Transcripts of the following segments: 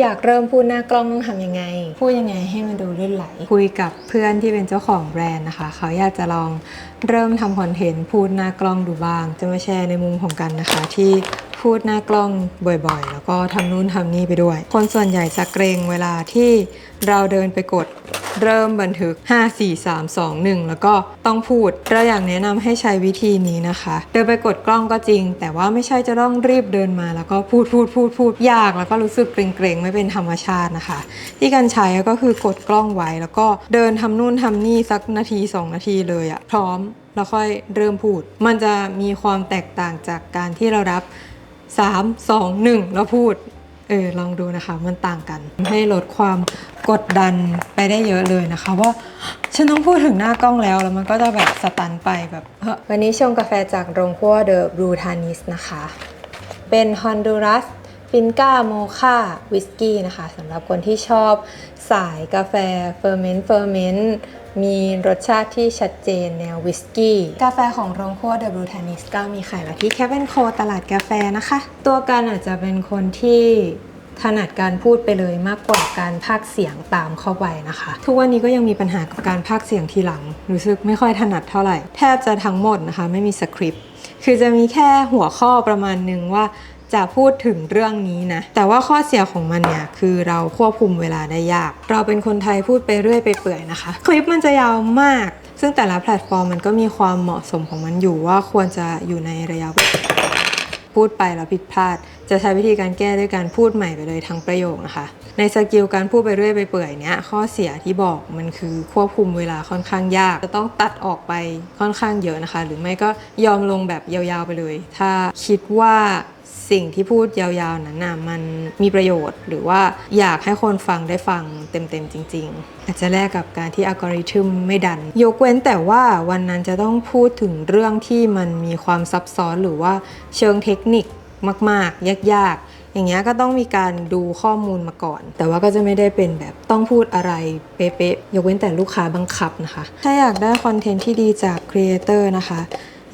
อยากเริ่มพูดหน้ากล้องต้องทำยังไง พูดยังไงให้มันดูลื่นไหล คุยกับเพื่อนที่เป็นเจ้าของแบรนด์นะคะ เขาอยากจะลองเริ่มทำคอนเทนต์พูดหน้ากล้องดูบ้าง จะมาแชร์ในมุมของกันนะคะ ที่ พูดหน้ากล้องบ่อยๆ แล้วก็ทำนู่นทำนี่ไปด้วย คนส่วนใหญ่จะเกรงเวลาที่เราเดินไปกดเริ่มบันทึก 5 4 3 2 1 แล้วก็ต้องพูดเราอยากแนะนำให้ใช้วิธีนี้นะคะ เดินไปกดกล้องก็จริง แต่ว่าไม่ใช่จะต้องรีบเดินมาแล้วก็พูดพูดพูดพูดยาก แล้วก็รู้สึกเกรงๆ ไม่เป็นธรรมชาตินะคะ ที่การใช้ก็คือกดกล้องไว้ แล้วก็เดินทำนู่นทำนี่สักนาที 2 นาทีเลยอะพร้อมแล้วค่อยเริ่มพูด มันจะมีความแตกต่างจากการที่เรารับ 3 2 1 แล้วพูด เออลองดูนะคะ มันต่างกัน ให้ลดความกดดันไปได้เยอะเลยนะคะว่าฉันต้องพูดถึงหน้ากล้องแล้วแล้วมันก็จะแบบสตันไปแบบ วันนี้ชงกาแฟจากโรงคั่วเดอะบรูทานิสนะคะ เป็นฮอนดูรัส ฟินก้าโมคาวิสกี้นะคะสำหรับคนที่ชอบสายกาแฟเฟอร์เมนต์เฟอร์เมนต์มีรสชาติที่ชัดเจนแนววิสกี้ กาแฟของโรงคั่วเดอะบรูทานิสก็มีขายอยู่ที่แค v เ n นโคตลาดกาแฟนะคะ ตัวกันอาจจะเป็นคนที่ถนัดการพูดไปเลยมากกว่าการพากเสียงตามเข้าไปนะคะ ทุกวันนี้ก็ยังมีปัญหากับการพากเสียงทีหลัง รู้สึกไม่ค่อยถนัดเท่าไหร่ แทบจะทั้งหมดนะคะ ไม่มีสคริปต์คือจะมีแค่หัวข้อประมาณนึงว่า จะพูดถึงเรื่องนี้นะ แต่ว่าข้อเสียของมันเนี่ยคือเราควบคุมเวลาได้ยาก เราเป็นคนไทยพูดไปเรื่อยไปเปื่อยนะคะ คลิปมันจะยาวมาก ซึ่งแต่ละแพลตฟอร์มมันก็มีความเหมาะสมของมันอยู่ว่าควรจะอยู่ในระยะเวลาพูดไปแล้วผิดพลาด จะใช้วิธีการแก้ด้วยการพูดใหม่ไปเลยทั้งประโยคนะคะ ในสกิลการพูดไปเรื่อยไปเปื่อยเนี้ยข้อเสียที่บอกมันคือควบคุมเวลาค่อนข้างยาก จะต้องตัดออกไปค่อนข้างเยอะนะคะ หรือไม่ก็ยอมลงแบบยาวๆไปเลย ถ้าคิดว่า สิ่งที่พูดยาวๆนั้นนะมันมีประโยชน์หรือว่าอยากให้คนฟังได้ฟังเต็มๆจริง ๆ อาจจะแลกกับการที่อัลกอริทึมไม่ดัน ยกเว้นแต่ว่าวันนั้นจะต้องพูดถึงเรื่องที่มันมีความซับซ้อนหรือว่าเชิงเทคนิคมาก ๆ ยากๆ อย่างเงี้ยก็ต้องมีการดูข้อมูลมาก่อน แต่ว่าก็จะไม่ได้เป็นแบบต้องพูดอะไรเป๊ะๆยกเว้นแต่ลูกค้าบังคับนะคะ ถ้าอยากได้คอนเทนต์ที่ดีจากครีเอเตอร์นะคะ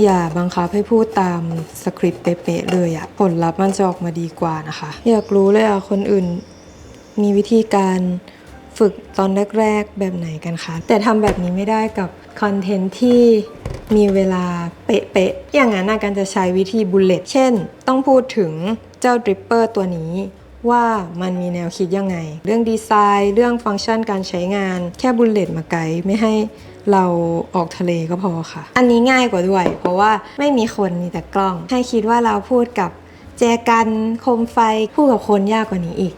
อย่าบังคับให้พูดตามสคริปต์เป๊ะๆเลยอะผลลัพธ์มันจะออกมาดีกว่านะคะ อยากรู้เลยอะคนอื่นมีวิธีการฝึกตอนแรก ๆ แบบไหนกันคะ แต่ทำแบบนี้ไม่ได้กับคอนเทนต์ที่มีเวลาเป๊ะๆ อย่างนั้นการจะใช้วิธีบุลเลต เช่น ต้องพูดถึงเจ้าดริปเปอร์ตัวนี้ว่ามันมีแนวคิดยังไง เรื่องดีไซน์ เรื่องฟังก์ชันการใช้งาน แค่บุลเลตมาไกด์ไม่ให้ เราออกทะเลก็พอค่ะ อันนี้ง่ายกว่าด้วย เพราะว่าไม่มีคนมีแต่กล้อง ให้คิดว่าเราพูดกับแจกันโคมไฟพูดกับคนยากกว่านี้อีก